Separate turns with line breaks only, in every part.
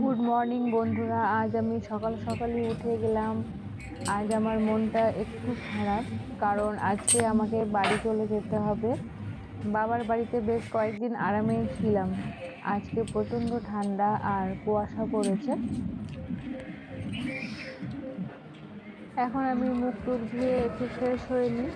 Good morning বন্ধুরা। আজ আমি সকাল সকালই উঠে গেলাম। আজ আমার মনটা একটু খারাপ, কারণ আজকে আমাকে বাড়ি চলে যেতে হবে। বাবার বাড়িতে বেশ কয়েকদিন আরামেই ছিলাম। আজকে প্রচণ্ড ঠান্ডা আর কুয়াশা পড়েছে। এখন আমি মুখ টুক ধুয়ে একটু ফ্রেশ হয়ে নিই।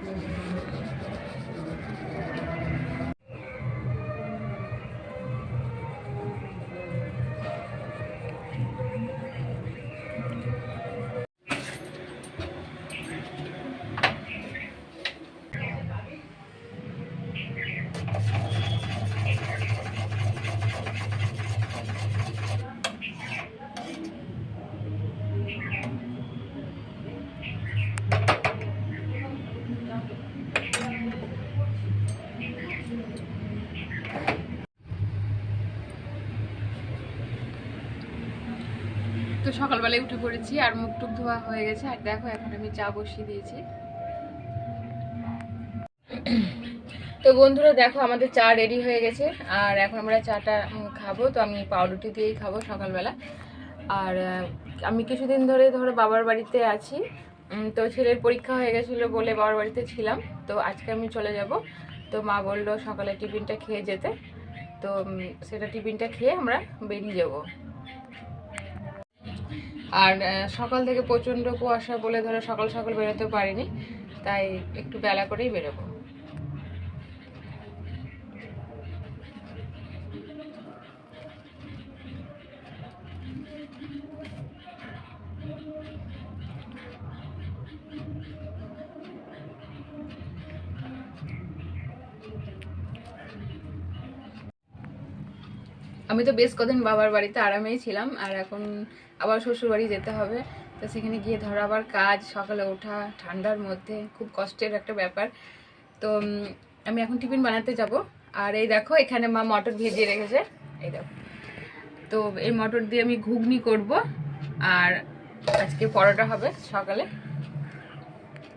সকালবেলায় উঠে পড়েছি আর মুখ টুক ধোয়া হয়ে গেছে। আর দেখো, এখন আমি চা বসিয়ে দিয়েছি। তো বন্ধুরা, দেখো, আমাদের চা রেডি হয়ে গেছে। আর এখন আমরা চাটা খাব। তো আমি পাউরুটি দিয়েই খাব সকালবেলা। আর আমি কিছুদিন ধরে ধরো বাবার বাড়িতে আছি। তো ছেলের পরীক্ষা হয়ে গেছিল বলে বাবার বাড়িতে ছিলাম। তো আজকে আমি চলে যাব। তো মা বলল সকালে টিফিনটা খেয়ে যেতে। তো সেটা টিফিনটা খেয়ে আমরা বেরিয়ে যাব। আর সকাল থেকে প্রচণ্ড কুয়াশা বলে ধরো সকাল সকাল বেরোতে পারিনি, তাই একটু বেলা করেই বেরোবো। আমি তো বেশ কদিন বাবার বাড়িতে আরামেই ছিলাম, আর এখন আবার শ্বশুর বাড়ি যেতে হবে। তো সেখানে গিয়ে ধরো আবার কাজ, সকালে ওঠা, ঠান্ডার মধ্যে, খুব কষ্টের একটা ব্যাপার। তো আমি এখন টিফিন বানাতে যাব। আর এই দেখো, এখানে মা মটর ভেজিয়ে রেখেছে। এই দেখো। তো এই মটর দিয়ে আমি ঘুগনি করব, আর আজকে পরোটা হবে সকালে।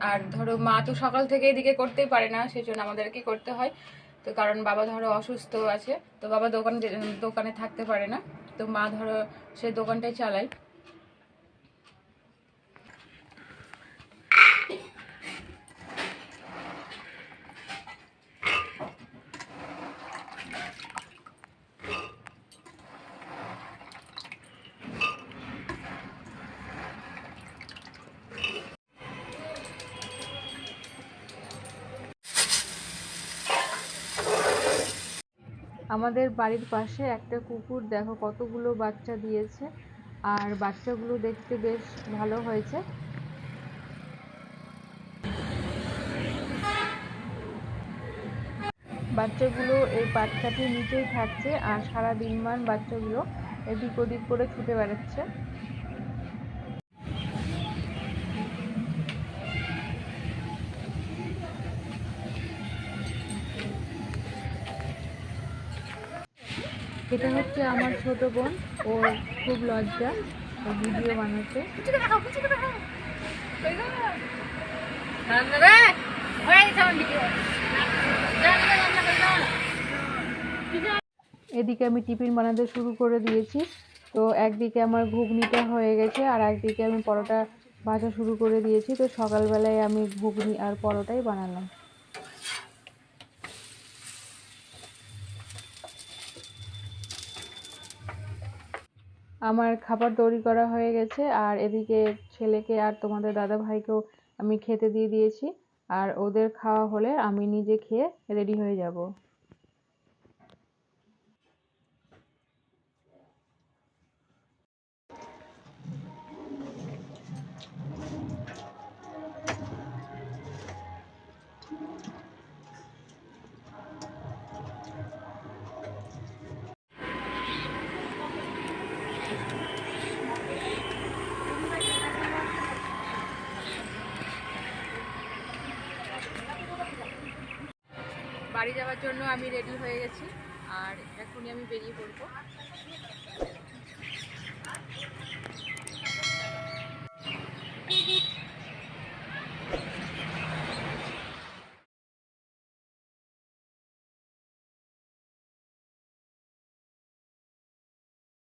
আর ধরো মা তো সকাল থেকে এদিকে করতেই পারে না সেই জন্য আমাদেরকে করতে হয়। তো কারণ বাবা ধরো অসুস্থ আছে, তো বাবা দোকান দোকানে থাকতে পারে না। তো মা ধরো সে দোকানটাই চালায়।
আমাদের বাড়ির পাশে একটা কুকুর, দেখো কতগুলো বাচ্চা দিয়েছে। আর বাচ্চাগুলো দেখতে বেশ ভালো হয়েছে। বাচ্চাগুলো এই বাচ্চাটির নিচেই থাকছে আর সারা দিনমান বাচ্চাগুলো এদিক ওদিক করে ছুটে বেড়াচ্ছে। এটা হচ্ছে আমার ছোট বোন ওর খুব লজ্জা, ও ভিডিও বানাতে এদিকে আমি টিফিন বানাতে শুরু করে দিয়েছি। তো একদিকে আমার ঘুগনিটা হয়ে গেছে, আর একদিকে আমি পরোটা ভাজা শুরু করে দিয়েছি। তো সকালবেলায় আমি ঘুগনি আর পরোটাই বানালাম। আমার খাবার তৈরি করা হয়ে গেছে। আর এদিকে ছেলেকে আর তোমাদের দাদা ভাইকেও আমি খেতে দিয়ে দিয়েছি। আর ওদের খাওয়া হলে আমি নিজে খেয়ে রেডি হয়ে যাব।
বাড়ি যাওয়ার জন্য আমি রেডি হয়ে গেছি আর এখনই আমি বেরিয়ে পড়ব।